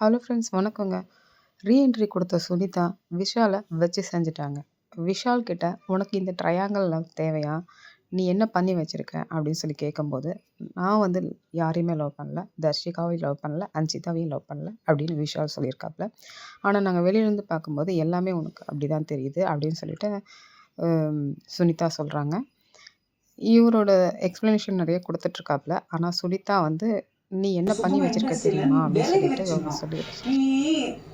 Hello friends வணக்கங்க. Reentry கொடுத்த சுனிதா, விஷாலை வச்சு செஞ்சுட்டாங்க. விஷால் கிட்ட, "உனக்கு இந்த ட்ரையாங்கல் லவ் தேவையா? நீ என்ன பண்ணி வச்சுருக்க அப்படின்னு சொல்லி கேட்கும்போது, "நான் வந்து யாரையுமே லவ் பண்ணல. தர்ஷிகாவையும் லவ் பண்ணல. அஞ்சிதாவையும் லவ் பண்ணல." அப்படின்னு விஷால் சொல்லியிருக்காப்புல ஆனால் நாங்கள் வெளியிலேருந்து பார்க்கும்போது, "எல்லாமே உனக்கு அப்படிதான் தெரியுது." அப்படின்னு சொல்லிட்டு சுனிதா சொல்கிறாங்க இவரோட எக்ஸ்ப்ளனேஷன் நிறைய கொடுத்துட்ருக்காப்புல ஆனால் சுனிதா வந்து, "நீ என்ன பண்ணி வச்சிருக்க தெரியுமா?" அப்படின்னு சொல்லிட்டு அவங்க. சொல்லி நீ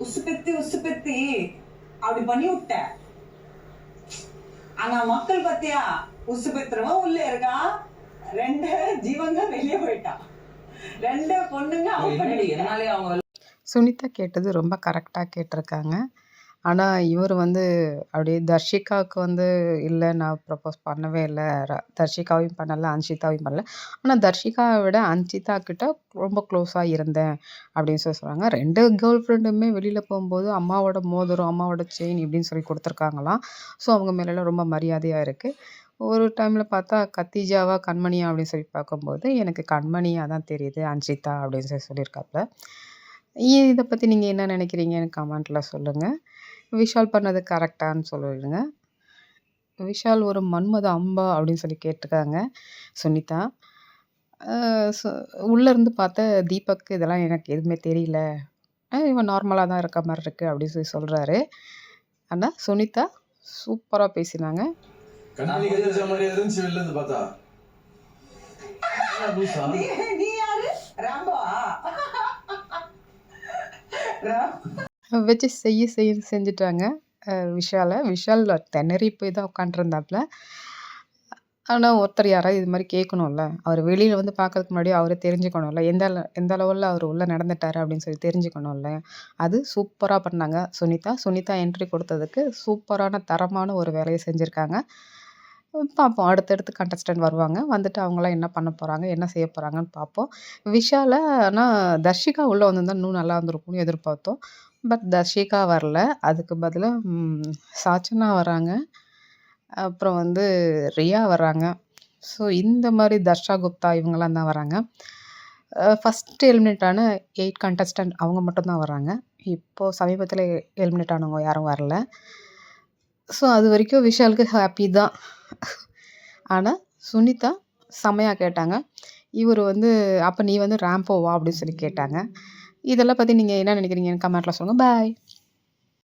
உசுப்பெத்தி உசுப்பெத்தி அப்படி பண்ணி விட்ட ஆனா மக்கள் பாத்தியா உசுப்பெத்துறவன் உள்ள இருக்கான் ரெண்டு ஜீவங்க வெளியே போயிட்டான் ரெண்டு பொண்ணுங்க பண்ணிட்ட. என்னாலே அவங்க சுனிதா கேட்டது ரொம்ப கரெக்ட்டா கேட்டிருக்காங்க. ஆனா இவரு வந்து அப்படியே தர்ஷிகாவுக்கு வந்து, "இல்ல நான் ப்ரப்போஸ் பண்ணவே இல்ல. ர தர்ஷிகாவையும் பண்ணல, அன்ஷிதாவையும் பண்ணல. ஆனா தர்ஷிகாவ விட அன்ஷிதா கிட்ட ரொம்ப க்ளோஸா இருந்தேன்." அப்படின்னு சொல்லி சொல்றாங்க. 2 கேர்ள் ஃப்ரெண்டுமே வெளியில போம்போது, அம்மாவோட மோதிரம், அம்மாவோட செயின் இப்படின்னு சொல்லி குடுத்துருக்காங்களாம். ஸோ அவங்க மேலலாம் ரொம்ப மரியாதையா இருக்கு. ஒரு டைம்ல பார்த்தா, "கத்தீஜாவா, கண்மணியா?" அப்படின்னு சொல்லி பார்க்கும்போது, "எனக்கு கண்மணியா தான் தெரியுது, அன்ஷிதா." அப்படின்னு சொல்லி சொல்லியிருக்காப்ல. இத பத்தி நீங்க என்ன நினைக்கிறீங்கன்னு கமெண்ட்ல சொல்லுங்க. விஷால் பண்ணது கரெக்ட்டான்னு சொல்லிடுங்க. விஷால் ஒரு மன்மத அம்பா அப்படின்னு சொல்லி கேட்டுருக்காங்க சுனிதா. அ சு உள்ள இருந்து பார்த்த தீபக் இதெல்லாம் எனக்கு எதுவுமே தெரியல. இவன் நார்மலா தான் இருக்க மாரி இருக்கு அப்படின்னு சொல்லி சொல்றாரு. ஆனா சுனிதா சூப்பரா பேசினாங்க. நீ யாரு ராம்போவா ராம் வச்சு செய்ய செய்ய செஞ்சுட்டாங்க. விஷாலை விஷால. விஷால் திணறி போய் தான் உட்காண்ட்ருந்தாப்புல ஆனால் ஒருத்தர் யாராவது இது மாதிரி கேட்கணும்ல. அவர் வெளியில் வந்து பார்க்கறதுக்கு முன்னாடி அவரை தெரிஞ்சுக்கணும்ல. எந்த எந்த லெவலில் அவர் உள்ளே நடந்துட்டாரு அப்படின்னு சொல்லி தெரிஞ்சுக்கணும்ல. அது சூப்பராக பண்ணாங்க சுனிதா. சுனிதா என்ட்ரி கொடுத்ததுக்கு சூப்பரான தரமான ஒரு வேலையை செஞ்சுருக்காங்க பார்ப்போம். அடுத்தடுத்து கண்டஸ்டன்ட் வருவாங்க. வந்துட்டு அவங்களாம் என்ன பண்ண போகிறாங்க என்ன செய்ய போகிறாங்கன்னு பார்ப்போம். விஷால ஆனால் தர்ஷிகா உள்ளே வந்திருந்தால் இன்னும் நல்லா இருந்திருக்கும்னு எதிர்பார்த்தோம். பட் தர்ஷிகா வரல. அதுக்கு பதிலாக சாச்சனா வராங்க. அப்புறம் வந்து ரியா வராங்க. ஸோ இந்த மாதிரி தர்ஷா குப்தா இவங்கெல்லாம் தான் வராங்க. ஃபஸ்ட்டு ஃபர்ஸ்ட் எலிமினேட் ஆன 8 கண்டஸ்டன்ட் அவங்க மட்டும் தான் வராங்க. இப்போது சமீபத்தில் எலிமினேட் ஆனவங்க யாரும் வரல. ஸோ அது வரைக்கும் விஷாலுக்கு ஹாப்பி தான். ஆனால் சுனிதா செமையாக கேட்டாங்க. இவர் வந்து, அப்போ நீ வந்து ராம்போவா?" அப்படின்னு சொல்லி கேட்டாங்க. இதெல்லாம் பத்தி நீங்க என்ன நெனைக்கிறீங்கன்னு கமெண்ட்ல சொல்லுங்க. பாய்.